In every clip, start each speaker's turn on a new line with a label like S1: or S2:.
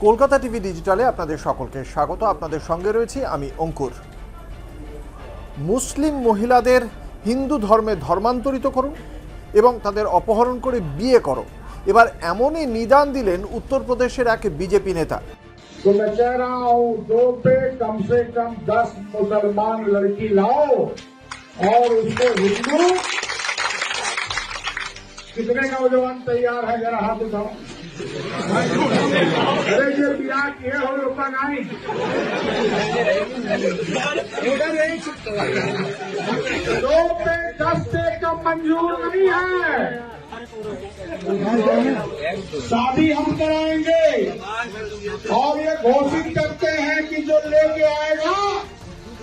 S1: Kolkata TV ডিজিটালে আপনাদের সকলকে স্বাগত আপনাদের সঙ্গে রয়েছি আমি অঙ্কুর মুসলিম মহিলাদের হিন্দু ধর্মে ধর্মান্তরিত করুন এবং তাদের অপহরণ করে বিয়ে করো এবার এমনই নিদান দিলেন উত্তরপ্রদেশের এক বিজেপি নেতা
S2: तो मैं कह रहा हूँ दो पे कम से कम दस मुसलमान लड़की लाओ और उसको हिंदू कितने नौजवान तैयार है? जरा हाथ उठाओ। अरे ये बिया किए हो लोग नहीं दो पे दस से कम मंजूर नहीं है। शादी हम कराएँगे। और ये घोषित करते हैं कि जो लेके आएगा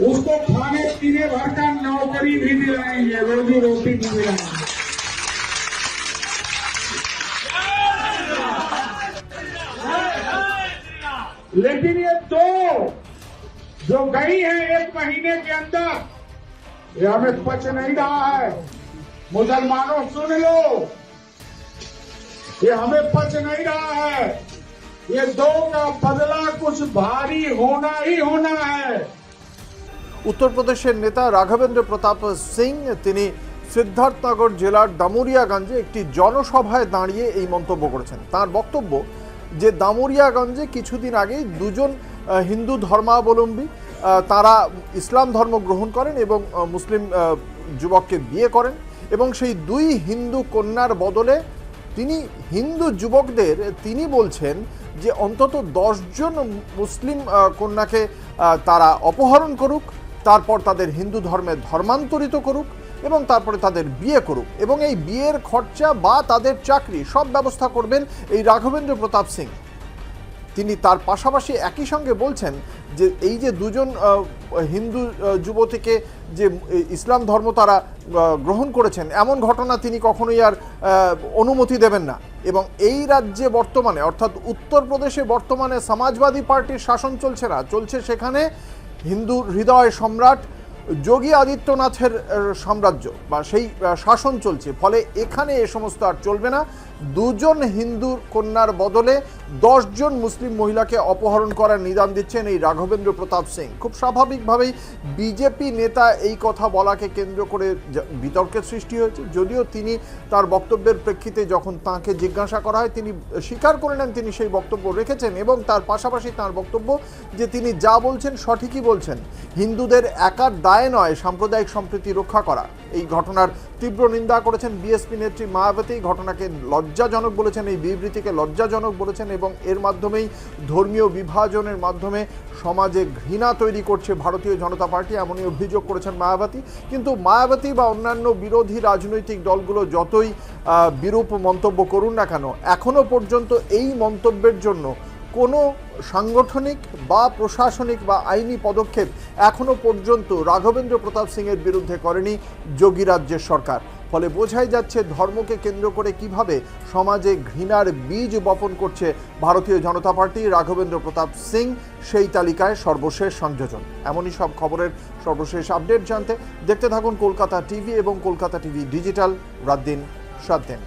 S2: उसको खाने पीने भर का नौकरी भी दिलाएँगे। रोजी रोटी भी दिलाएँगे। लेकिन ये दो जो गई है एक महीने के अंदर ये हमें पच नहीं रहा है मुसलमानों सुन लो ये हमें पच नहीं रहा है ये दो का बदला कुछ भारी होना ही होना है
S1: উত্তরপ্রদেশের নেতা রাঘবেন্দ্র প্রতাপ সিং তিনি সিদ্ধার্থনগর জেলার দামুরিয়াগঞ্জে একটি জনসভায় দাঁড়িয়ে এই মন্তব্য করেছেন তার বক্তব্য যে দামুরিয়াগঞ্জে কিছুদিন আগেই দুজন হিন্দু ধর্মাবলম্বী তারা ইসলাম ধর্ম গ্রহণ করেন এবং মুসলিম যুবককে বিয়ে করেন এবং সেই দুই হিন্দু কন্যার বদলে তিনি হিন্দু যুবকদের, তিনি বলছেন যে অন্তত দশজন মুসলিম কন্যাকে তারা অপহরণ করুক, তারপর তাদের হিন্দু ধর্মে ধর্মান্তরিত করুক এবং তারপরে তাদের বিয়ে করুক। এবং এই বিয়ের খরচা বা তাদের চাকরি সব ব্যবস্থা করবেন এই রাঘবেন্দ্র প্রতাপ সিং। তিনি তার পাশাপাশি একই সঙ্গে বলছেন যে এই যে দুজন হিন্দু যুবতীকে যে ইসলাম ধর্ম তারা গ্রহণ করেছেন, এমন ঘটনা তিনি কখনোই আর অনুমতি দেবেন না। এবং এই রাজ্যে বর্তমানে, অর্থাৎ উত্তরপ্রদেশে বর্তমানে সমাজবাদী পার্টির শাসন চলছে না। চলছে সেখানে হিন্দু হৃদয় সম্রাট যোগী আদিত্যনাথের সাম্রাজ্য বা সেই শাসন চলছে। ফলে এখানে এ সমস্ত আর চলবে না। দুজন হিন্দু কন্যার বদলে দশজন মুসলিম মহিলাকে অপহরণ করার নিদান দিচ্ছেন এই রাঘবেন্দ্র প্রতাপ সিং। খুব স্বাভাবিকভাবেই বিজেপি নেতা এই কথা বলাকে কেন্দ্র করে বিতর্কের সৃষ্টি হয়েছে। যদিও তিনি তার বক্তব্যের প্রেক্ষিতে যখন তাকে জিজ্ঞাসা করা হয়, তিনি স্বীকার করে নেন তিনি সেই বক্তব্য রেখেছেন এবং তার পাশাপাশি তার বক্তব্য যে তিনি যা বলছেন সঠিকই বলছেন। হিন্দুদের একার দায় নয়, সাম্প্রদায়িক সম্প্রীতি রক্ষা করা। এই ঘটনার তীব্র নিন্দা করেছেন বিএসপি নেত্রী মায়াবতী। ঘটনাকে লজ্জাজনক বলেছেন, এই বিবৃতিকে লজ্জাজনক বলেছেন এবং এর মাধ্যমেই ধর্মীয় বিভাজনের মাধ্যমে সমাজে ঘৃণা তৈরি করছে ভারতীয় জনতা পার্টি, এমনই অভিযোগ করেছেন মায়াবতী। কিন্তু মায়াবতী বা অন্যান্য বিরোধী রাজনৈতিক দলগুলো যতই বিরূপ মন্তব্য করুন না কেন এখনও পর্যন্ত এই মন্তব্যের জন্য কোনো সাংগঠনিক বা প্রশাসনিক বা আইনি পদক্ষেপ এখনও পর্যন্ত রাঘবেন্দ্র প্রতাপ সিংয়ের বিরুদ্ধে করেনি যোগী রাজ্যের সরকার। ফলে বোঝাই যাচ্ছে ধর্মকে কেন্দ্র করে কীভাবে সমাজে ঘৃণার বীজ বপন করছে ভারতীয় জনতা পার্টি, রাঘবেন্দ্র প্রতাপ সিং সেই তালিকায় সর্বশেষ সংযোজন। এমনই সব খবরের সর্বশেষ আপডেট জানতে দেখতে থাকুন কলকাতা টিভি এবং কলকাতা টিভি ডিজিটাল, রাত দিন সাত দিন।